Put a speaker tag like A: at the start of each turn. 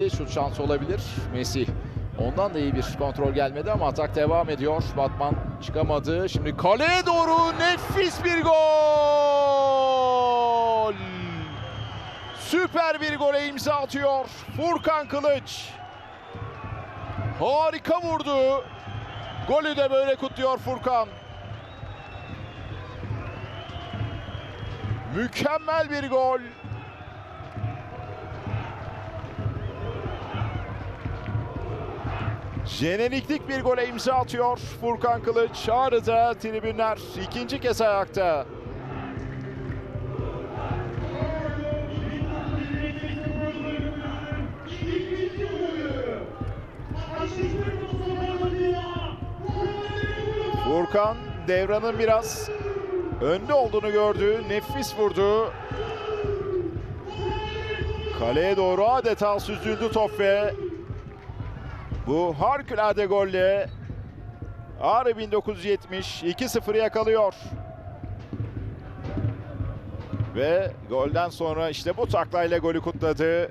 A: Şut şansı olabilir. Messi. Ondan da iyi bir kontrol gelmedi ama atak devam ediyor. Batman çıkamadı. Şimdi kaleye doğru nefis bir gol. Süper bir gole imza atıyor Furkan Kılıç. Harika vurdu. Golü de böyle kutluyor Furkan. Mükemmel bir gol. Jeneriklik bir gole imza atıyor Furkan Kılıç. Ağrı'da tribünler ikinci kez ayakta. Furkan devranın biraz önde olduğunu gördü. Nefis vurdu. Kaleye doğru adeta süzüldü top ve bu harikulade golle Ağrı 1970 2-0 yakalıyor. Ve golden sonra işte bu taklayla golü kutladı.